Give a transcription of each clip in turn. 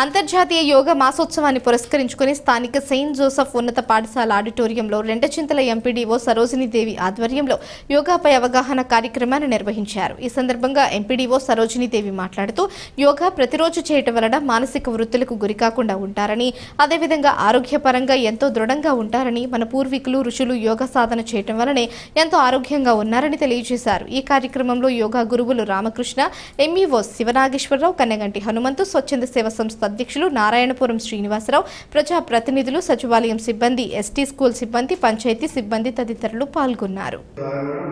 అంతర్జాతీయ యోగా మాసోత్సవాన్ని పురస్కరించుకుని స్థానిక సెయింట్ జోసఫ్ ఉన్నత పాఠశాల ఆడిటోరియంలో రెండచింతల ఎంపీడీఓ సరోజినీదేవి ఆధ్వర్యంలో యోగాపై అవగాహన కార్యక్రమాన్ని నిర్వహించారు. ఈ సందర్భంగా ఎంపీడీఓ సరోజినీదేవి మాట్లాడుతూ యోగా ప్రతిరోజు చేయటం వలన మానసిక వృత్తులకు గురికాకుండా ఉంటారని అదేవిధంగా ఆరోగ్యపరంగా ఎంతో దృఢంగా ఉంటారని మన పూర్వీకులు ఋషులు యోగా సాధన చేయటం వలనే ఎంతో ఆరోగ్యంగా ఉన్నారని తెలియజేశారు. ఈ కార్యక్రమంలో యోగా గురువులు రామకృష్ణ ఎంఈఓ శివనాగేశ్వరరావు కన్నగంటి హనుమంతు స్వచ్ఛంద సేవ సంస్థ అధ్యక్షులు నారాయణపురం శ్రీనివాసరావు ప్రజా ప్రతినిధులు సచివాలయం సిబ్బంది ఎస్టీ స్కూల్ సిబ్బంది పంచాయతీ సిబ్బంది తదితరులు పాల్గొన్నారు. ద్వారా కూడా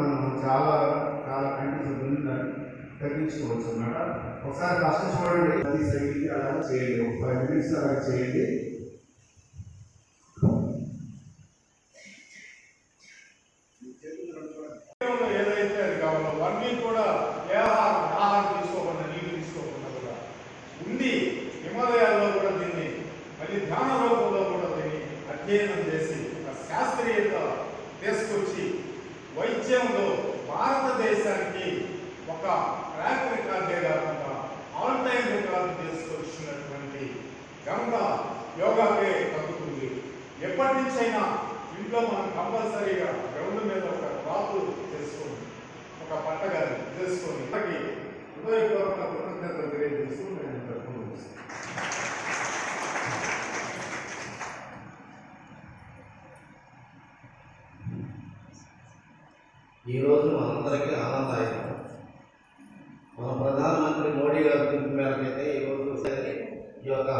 ధ్యాన రూపంలో కూడా దీన్ని అధ్యయనం చేసి ఒక శాస్త్రీయత తీసుకొచ్చి వైద్యంలో భారతదేశానికి ఒక ట్రాక్ రికార్డే కాకుండా ఆల్ టైమ్ రికార్డు తీసుకొచ్చినటువంటి ఘనత యోగాకే తగ్గుతుంది ఎప్పటి నుంచైనా ఇంట్లో మనం కంపల్సరీగా గ్రౌండ్ మీద ఒక క్లాత్ చేసుకొని ఒక పట్టగారి చేసుకొని మనకి హృదయపూర్వక కృతజ్ఞతలు తెలియజేస్తూ నేను ఈరోజు మనందరికీ ఆనందదాయకం మన ప్రధానమంత్రి మోడీ గారి పిలుపు మేరకైతే ఈరోజు ఈ యొక్క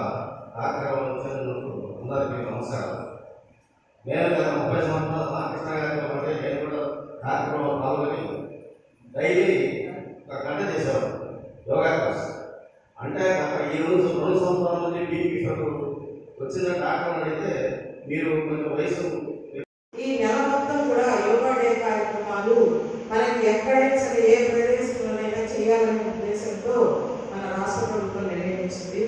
కార్యక్రమం వచ్చినందుకు అందరికీ నమస్కారం. నేను గత ముప్పై సంవత్సరాల రామకృష్ణ గారితో ఉంటే నేను కూడా కార్యక్రమంలో పాల్గొని డైలీ ఒక గంట చేసేవాడు. Yoga class. అంటే గత ఈ రోజు రెండు సంవత్సరాల నుంచి బీపీ షుగర్ వచ్చిన డాక్టర్ అడిగితే మీరు కొంచెం వయసు ఈ నెల మొత్తం కూడా యోగా డే కార్యక్రమాలు మనకి ఎక్కడైనా సరే ఏ ప్రదేశంలోనైనా చేయాలనే ఉద్దేశంతో మన రాష్ట్ర ప్రభుత్వం నిర్ణయించింది.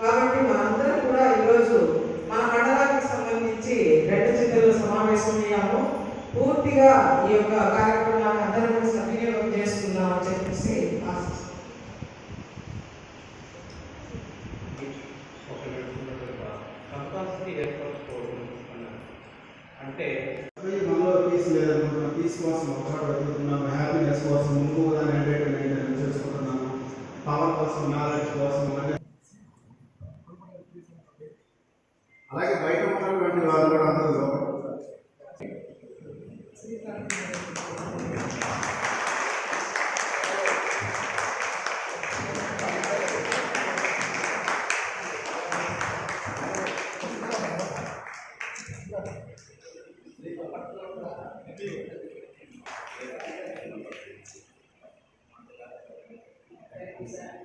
కాబట్టి మనందరం కూడా ఈరోజు మన మండలానికి సంబంధించి రెండు జిల్లాలో సమావేశమయ్యాము పూర్తిగా ఈ యొక్క కార్యక్రమాన్ని అందరం కూడా సద్వినియోగం చేసుకుందామని చెప్పేసి ఆశిస్తున్నాం. అంటే కేసు మనలో పీస్ లేదనుకుంటున్నాం. పీస్ కోసం ఒకసారి వెతుకుతున్నాము హ్యాపీనెస్ కోసం ముందు కూడా దాని ఎంటర్టైన్మెంట్ చేసుకుంటున్నాము. పవర్ కోసం నాలెడ్జ్ కోసం అంటే అలాగే బయట ఉన్నటువంటి వాళ్ళు కూడా అందరూ Thank you.